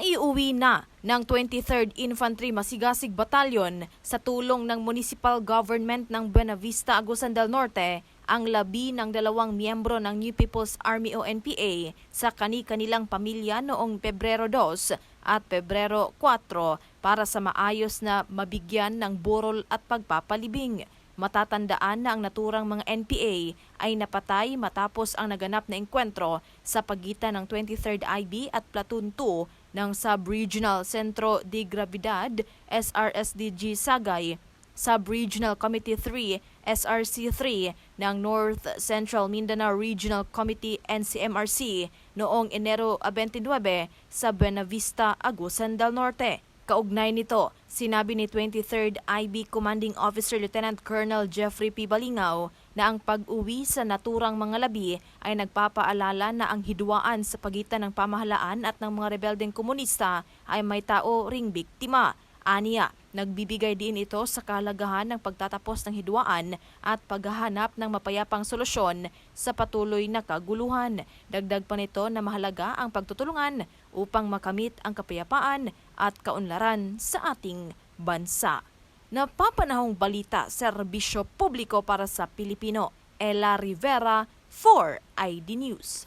Naiuwi na ng 23rd Infantry Masigasig Battalion sa tulong ng Municipal Government ng Buena Vista, Agusan del Norte ang labi ng dalawang miyembro ng New People's Army o NPA sa kani-kanilang pamilya noong Pebrero 2 at Pebrero 4 para sa maayos na mabigyan ng burol at pagpapalibing. Matatandaan na ang naturang mga NPA ay napatay matapos ang naganap na engkwentro sa pagitan ng 23rd IB at Platoon 2 ng Sub-Regional Centro de Gravidad SRSDG Sagay, Sub-Regional Committee 3 SRC3 ng North Central Mindanao Regional Committee NCMRC noong Enero 29 sa Buena Vista, Agusan del Norte. Kaugnay nito, sinabi ni 23rd IB Commanding Officer Lieutenant Colonel Jeffrey P. Balingaw na ang pag-uwi sa naturang mga labi ay nagpapaalala na ang hidwaan sa pagitan ng pamahalaan at ng mga rebeldeng komunista ay may tao ring biktima. Aniya, nagbibigay din ito sa kahalagahan ng pagtatapos ng hidwaan at paghahanap ng mapayapang solusyon sa patuloy na kaguluhan. Dagdag pa nito na mahalaga ang pagtutulungan upang makamit ang kapayapaan at kaunlaran sa ating bansa. Napapanahong balita, serbisyo publiko para sa Pilipino. Ella Rivera for ID News.